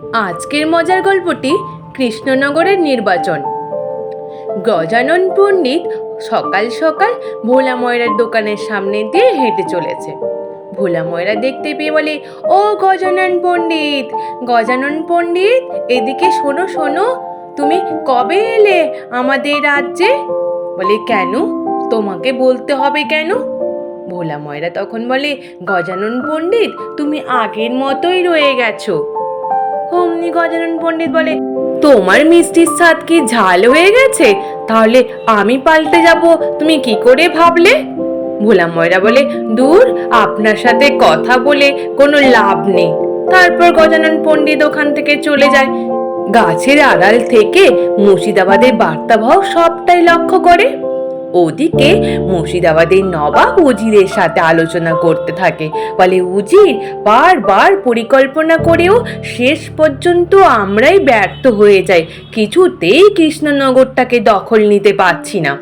আজকের মজার গল্পটি কৃষ্ণনগরের নির্বাচন। গজানন পণ্ডিত সকাল সকাল ভোলা ময়রার দোকানের সামনে দিয়ে হেঁটে চলেছে। ভোলা ময়রা দেখতে পেয়ে বলে, ও গজানন পণ্ডিত গজানন পণ্ডিত, এদিকে শোনো শোনো, তুমি কবে এলে আমাদের রাজ্যে? বলে, কেন? তোমাকে বলতে হবে কেন? ভোলা ময়রা তখন বলে, গজানন পণ্ডিত, তুমি আগের মতোই রয়ে গেছো। অমনি গজানন পণ্ডিত বলে, তোমার মিষ্টির স্বাদ কি ঝাল হয়ে গেছে? তাহলে আমি পাল্টে যাব, তুমি কি করে ভাবলে? ভোলা ময়রা বলে, দূর, আপনার সাথে কথা বলে কোনো লাভ নেই। তারপর গজানন পণ্ডিত ওখান থেকে চলে যায়। গাছের আড়াল থেকে মুর্শিদাবাদের বার্তাবাহক সবটাই লক্ষ্য করে। ওদিকে মুর্শিদাবাদের নবাব উজিরের সাথে আলোচনা করতে থাকে। বলে, উজির, বারবার পরিকল্পনা করেও শেষ পর্যন্ত আমরাই ব্যর্থ হয়ে যাই। কিছুতেই কৃষ্ণনগরটাকে দখল নিতে পারছি না।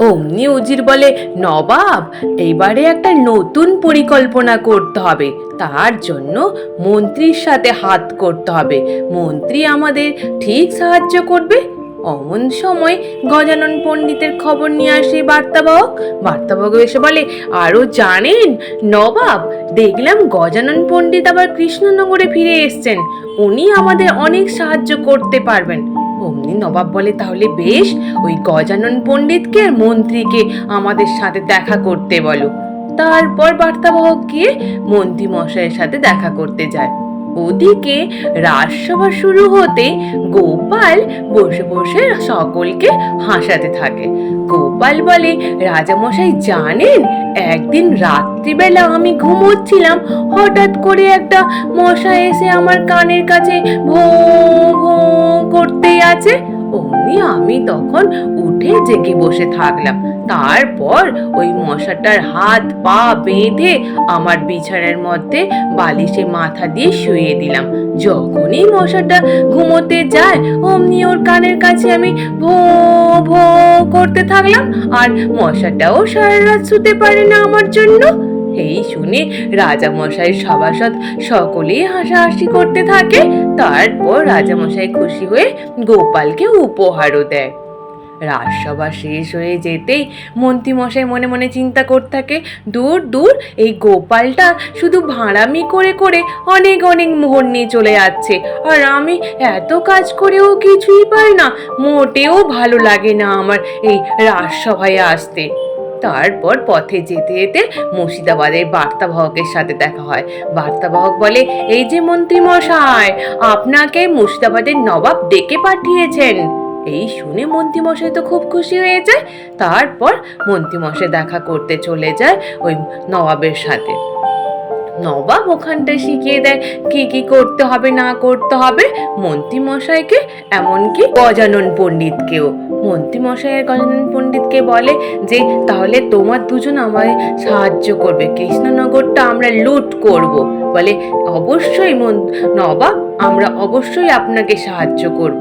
অমনি উজির বলে, নবাব, এবারে একটা নতুন পরিকল্পনা করতে হবে। তার জন্য মন্ত্রীর সাথে হাত করতে হবে। মন্ত্রী আমাদের ঠিক সাহায্য করবে অমন সময় গজানন পণ্ডিতের খবর নিয়ে আসে বার্তাবাহক। বার্তাবাহক এসে বলে আরও জানেন, নবাব, দেখলাম গজানন পণ্ডিত আবার কৃষ্ণনগরে ফিরে এসছেন। উনি আমাদের অনেক সাহায্য করতে পারবেন। অমনি নবাব বলে, তাহলে বেশ, ওই গজানন পণ্ডিতকে আর মন্ত্রীকে আমাদের সাথে দেখা করতে বলো। তারপর বার্তাবাহক গিয়ে মন্ত্রী মশাইয়ের সাথে দেখা করতে যায়। ওদিকে রাজসভা শুরু হতে গোপাল বসে বসে সকলকে হাসাতে থাকে। গোপাল বলে, রাজামশাই জানেন, একদিন রাত্রিবেলা আমি ঘুমোচ্ছিলাম, হঠাৎ করে একটা মশা এসে আমার কানের কাছে ভো ভো করতেই আছে। অমনি আমি তখন উঠে জেগে বসে থাকলাম। তারপর ওই মশাটার হাত পা বেঁধে আমার বিছানার মধ্যে বালিশে মাথা দিয়ে শুয়ে দিলাম। যখনই মশাটা ঘুমোতে যায়, অমনি ওর কানের কাছে আমি ভো ভো করতে থাকলাম। আর মশাটাও সারা রাত শুতে পারে না আমার জন্য। এই শুনে রাজামশাই সভাসদ সকলেই হাসাহাসি করতে থাকে। তারপর রাজামশাই খুশি হয়ে গোপালকে উপহারও দেয়। রাজসভা শেষ হয়ে যেতেই মন্ত্রীমশাই মনে মনে চিন্তা করতে থাকে, দূর দূর, এই গোপালটা শুধু ভাড়ামি করে করে অনেক অনেক মোহর নিয়ে চলে যাচ্ছে, আর আমি এত কাজ করেও কিছুই পাই না, মোটেও ভালো লাগে না আমার এই রাজসভায় আসতে। তারপর পথে যেতে যেতে মুর্শিদাবাদের বার্তাবাহকের সাথে দেখা হয়। বার্তাবাহক বলে, এই যে মন্ত্রী মশাই, আপনাকে মুর্শিদাবাদের নবাব ডেকে পাঠিয়েছেন। এই শুনে মন্ত্রীমশাই তো খুব খুশি হয়ে যায়। তারপর মন্ত্রীমশাই দেখা করতে চলে যায় ওই নবাবের সাথে। নবাব ওখানটা শিখিয়ে দেয় কি কি করতে হবে, না করতে হবে। মন্ত্রী মশাইকে এমনকি গজানন পণ্ডিতকেও। মন্ত্রী মশাইয়ের গজানন পণ্ডিতকে বলে যে, তাহলে তোমার দুজন আমায় সাহায্য করবে। কৃষ্ণনগরটা আমরা লুট করব। বলে, অবশ্যই নবাব, আমরা অবশ্যই আপনাকে সাহায্য করব।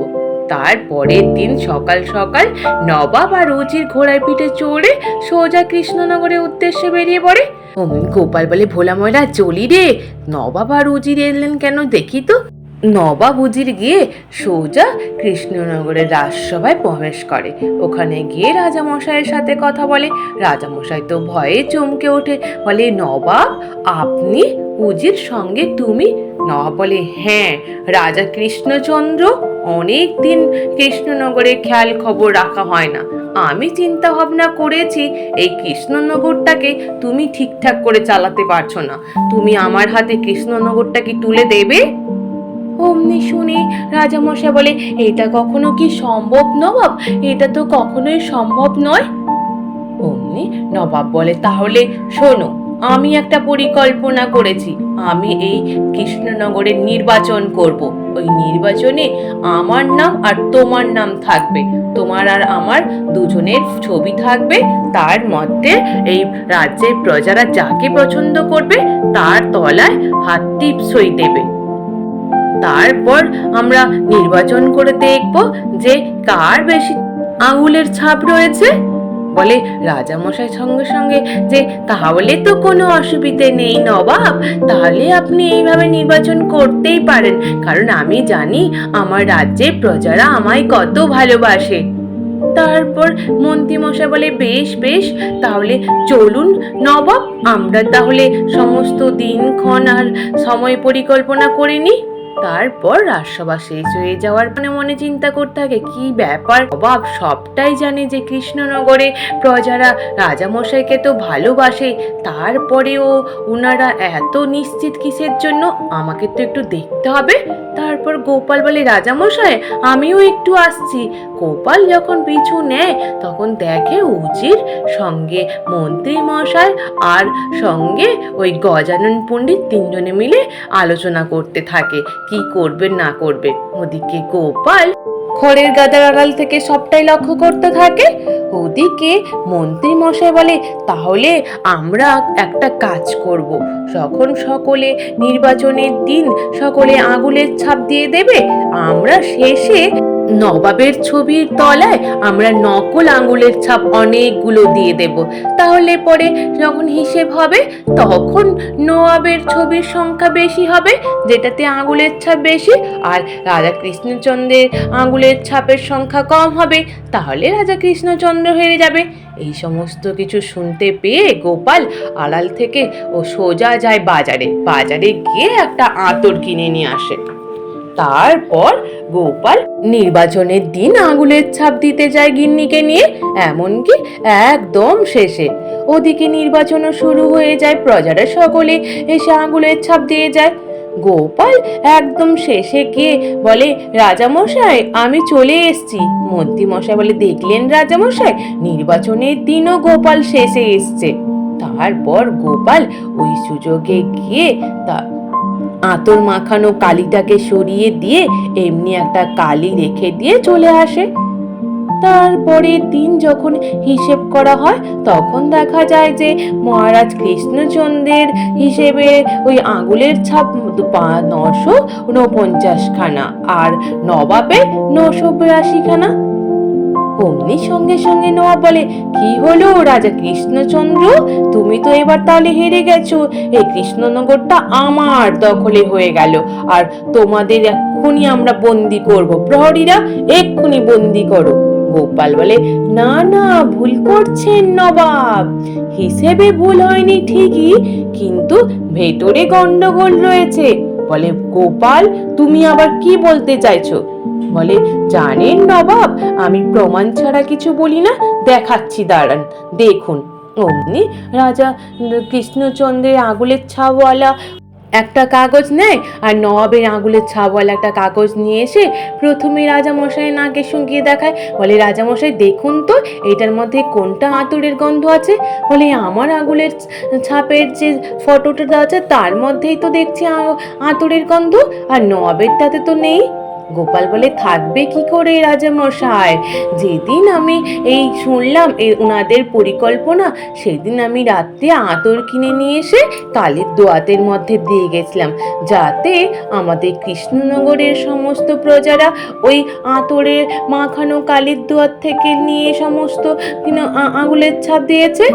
তার পরের দিন সকাল সকাল নবাব আর রুচির ঘোড়ার পিঠে চড়ে সোজা কৃষ্ণনগরের উদ্দেশ্যে বেরিয়ে পড়ে। অমনি গোপাল বলে ভোলা ময়রা চলি রে। নবাব আর উজির এলেন কেন দেখি তো? নবাব উজির গিয়ে সোজা কৃষ্ণনগরের রাজসভায় প্রবেশ করে। ওখানে গিয়ে রাজামশাইয়ের সাথে কথা বলে। রাজামশাই তো ভয়ে চমকে ওঠে। বলে, নবাব, আপনি উজির সঙ্গে তুমি? নবাব বলে হ্যাঁ রাজা কৃষ্ণচন্দ্র, অনেক দিন কৃষ্ণনগরে খেয়াল খবর রাখা হয় না। আমি চিন্তা ভাবনা করেছি, এই কৃষ্ণনগরটাকে তুমি ঠিকঠাক করে চালাতে পারছ না। তুমি আমার হাতে কৃষ্ণনগরটা কি তুলে দেবে? অমনি শুনে রাজামশাই বলে, এটা কখনো কি সম্ভব, নবাব? এটা তো কখনোই সম্ভব নয়। অমনি নবাব বলে, তাহলে শোনো, আমি একটা পরিকল্পনা করেছি। আমি এই কৃষ্ণনগরের নির্বাচন করব। ওই নির্বাচনে আমার নাম আর তোমার নাম থাকবে। তোমার আর আমার দুজনের ছবি থাকবে। তার মধ্যে এই রাজ্যের প্রজারা যাকে পছন্দ করবে, তার তলায় হাত টিপসই দেবে। তারপর আমরা নির্বাচন করে দেখব যে কার বেশি আঙুলের ছাপ রয়েছে। বলে রাজামশাই সঙ্গে সঙ্গে যে তাহলে তো কোনো অসুবিধে নেই নবাব, তাহলে আপনি এইভাবে নির্বাচন করতেই পারেন। কারণ আমি জানি আমার রাজ্যের প্রজারা আমায় কত ভালোবাসে। তারপর মন্ত্রীমশাই বলে, বেশ বেশ, তাহলে চলুন নবাব, আমরা তাহলে সমস্ত দিনক্ষণ আর সময় পরিকল্পনা করে নিই। তারপর রাজসভা শেষ হয়ে যাওয়ার মানে মনে চিন্তা করতে থাকে, কি ব্যাপার? অভাব সবটাই জানে যে কৃষ্ণনগরে প্রজারা রাজামশাইকে তো ভালোবাসে, তারপরেও ওনারা এত নিশ্চিত কিসের জন্য? আমাকে তো একটু দেখতে হবে। তারপর গোপাল বলে, রাজামশাই, আমিও একটু আসছি। গোপাল যখন পিছু নেয়, তখন দেখে উজির সঙ্গে মন্ত্রী মশাই আর সঙ্গে ওই গজানন পণ্ডিত তিনজনে মিলে আলোচনা করতে থাকে, কি করবে, না করবে। ওদিকে গোপাল খড়ের গাদার আড়াল থেকে সবটাই লক্ষ্য করতে থাকে ওদিকে মন্ত্রী মশাই বলে, তাহলে আমরা একটা কাজ করব। যখন সকলে নির্বাচনের দিন সকলে আঙুলের ছাপ দিয়ে দেবে, আমরা শেষে নবাবের ছবির তলায় আমরা নকল আঙুলের ছাপ অনেকগুলো দিয়ে দেব। তাহলে পরে যখন হিসেব হবে, তখন নবাবের ছবির সংখ্যা বেশি হবে, যেটাতে আঙুলের ছাপ বেশি, আর রাজা কৃষ্ণচন্দ্রের আঙুলের ছাপের সংখ্যা কম হবে। তাহলে রাজা কৃষ্ণচন্দ্র হেরে যাবে। এই সমস্ত কিছু শুনতে পেয়ে গোপাল আড়াল থেকে ও সোজা যায় বাজারে। বাজারে গিয়ে একটা আতর কিনে নিয়ে আসে। তারপর গোপাল নির্বাচনের দিন আঙুলের ছাপ দিতে যায় গিন্নিকে নিয়ে, এমনকি একদম শেষে। ওদিকে নির্বাচনও শুরু হয়ে যায়, প্রজারা সকলে এসে আঙুলের ছাপ দিয়ে যায়। গোপাল একদম শেষে গিয়ে বলে, রাজামশাই, আমি চলে এসেছি। মন্ত্রী মশাই বলে, দেখলেন রাজামশাই, নির্বাচনের দিনও গোপাল শেষে এসছে। তারপর গোপাল ওই সুযোগে গিয়ে তা আতর মাখানো কালিটাকে সরিয়ে দিয়ে, এমনি একটা কালি রেখে দিয়ে চলে আসে। তারপরে দিন যখন হিসেব করা হয়, তখন দেখা যায় যে মহারাজ কৃষ্ণচন্দ্রের হিসেবে ওই আঙুলের ছাপ নশো উনপঞ্চাশ খানা আর নবাবের নশো বিরাশি খানা অমনি সঙ্গে সঙ্গে নবাব বলে, কি হলো রাজা কৃষ্ণচন্দ্র? তুমি তো এবার তাহলে হেরে গেছো। এই কৃষ্ণনগরটা আমার দখলে হয়ে গেল। আর তোমাদের এক্ষুনি আমরা বন্দি করব। প্রহরীরা, এক্ষুনি বন্দি করো। গোপাল বলে না না ভুল করছেন নবাব। হিসেবে ভুল হয়নি ঠিকই, কিন্তু ভেতরে গন্ডগোল রয়েছে। বলে, গোপাল, তুমি আবার কি বলতে চাইছো? বলে, জানেন নবাব, আমি প্রমাণ ছাড়া কিছু বলি না। দেখাচ্ছি, দাঁড়ান, দেখুন। অমনি রাজা কৃষ্ণচন্দ্রের আগুলের ছাওয়ালা একটা কাগজ নেয় আর নবাবের আঙুলের ছাপওয়ালা একটা কাগজ নিয়ে এসে প্রথমে রাজামশাই নাকে শুঁকিয়ে দেখায়। বলে, রাজামশাই, দেখুন তো, এটার মধ্যে কোনটা আঁতুড়ের গন্ধ আছে? বলে, আমার আঙুলের ছাপের যে ফটোটা আছে, তার মধ্যেই তো দেখছি আঁতুড়ের গন্ধ। আর নবাবেরটাতে তো নেই। গোপাল বলে, থাকবে কি করে রাজামশাই যেদিন আমি এই শুনলাম এই ওনাদের পরিকল্পনা, সেদিন আমি রাত্রে আতর কিনে নিয়ে এসে কালীর দোয়াতের মধ্যে দিয়ে গেছিলাম, যাতে আমাদের কৃষ্ণনগরের সমস্ত প্রজারা ওই আতরের মাখানো কালীর দোয়াত থেকে নিয়ে সমস্ত আঙুলের ছাপ দিয়েছে।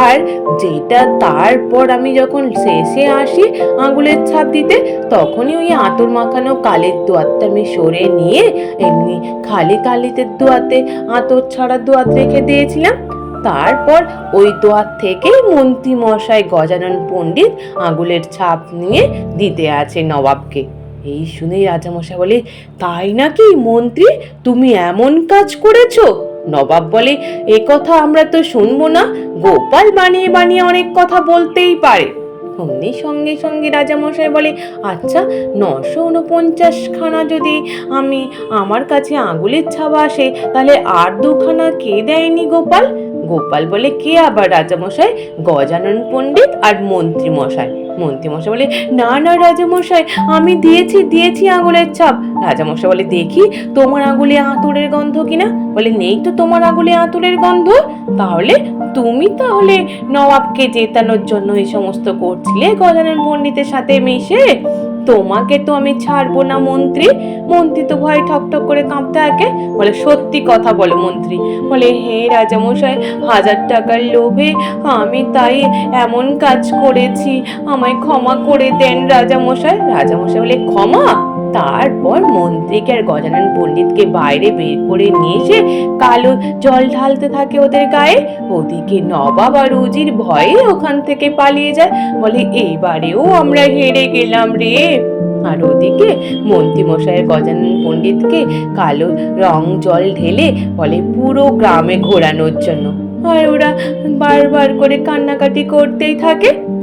আর যেটা তারপর আমি যখন শেষে আসি আঙুলের ছাপ দিতে, তখনই ওই আতর মাখানো কালের দোয়াতটা আমি সরে নিয়ে এমনি খালি কালিতে দোয়াতে, আতর ছাড়া দোয়াত রেখে দিয়েছিলাম। তারপর ওই দোয়াত থেকেই মন্ত্রী মশাই গজানন পণ্ডিত আঙুলের ছাপ নিয়ে দিতে আছে নবাবকে। এই শুনেই রাজামশাই বলে, তাই নাকি মন্ত্রী, তুমি এমন কাজ করেছ? নবাব বলে, এ কথা আমরা তো শুনব না। গোপাল বানিয়ে বানিয়ে অনেক কথা বলতেই পারে। অমনি সঙ্গে সঙ্গে রাজামশাই বলে আচ্ছা নশো উনপঞ্চাশ খানা যদি আমি আমার কাছে আঙুলের ছাবা আসে, তাহলে আর দুখানা কে দেয়নি গোপাল? গোপাল বলে, কে আবার রাজামশাই? গজানন পণ্ডিত আর মন্ত্রী মশাই মন্ত্রী মশাই বলে, না না, রাজামশাই, আমি দিয়েছি দিয়েছি আঙুলের ছাপ। রাজামশাই বলে, দেখি, তোমার আঙুলে আঁতুড়ের গন্ধ কিনা? বলে, নেই তো তোমার আঙুলে আঁতুড়ের গন্ধ। তাহলে তুমি তাহলে নবাবকে জেতানোর জন্য এই সমস্ত করছিলে, গজানন পণ্ডিতের সাথে মিশে? তোমাকে তো আমি ছাড়বো না, মন্ত্রী। মন্ত্রী তো ভয় ঠকঠক ঠক করে কাঁপতে থাকে। বলে, সত্যি কথা বলো, মন্ত্রী। বলে, হে রাজামশাই, হাজার টাকার লোভে আমি তাই এমন কাজ করেছি। আমায় ক্ষমা করে দেন রাজামশাই। রাজামশাই বলে, ক্ষমা? তারপর মন্ত্রীকে আর গজানন পণ্ডিতকে বাইরে বের করে নিয়ে এসে কালো জল ঢালতে থাকে ওদের গায়ে। ওদিকে নবাব আর উজির ভয়ে ওখান থেকে পালিয়ে যায়। বলে, এইবারেও আমরা হেরে গেলাম রে। আর ওদিকে মন্ত্রীমশাইয়ের গজানন পণ্ডিতকে কালো রং জল ঢেলে বলে, পুরো গ্রামে ঘোরানোর জন্য। আর ওরা বারবার করে কান্নাকাটি করতেই থাকে।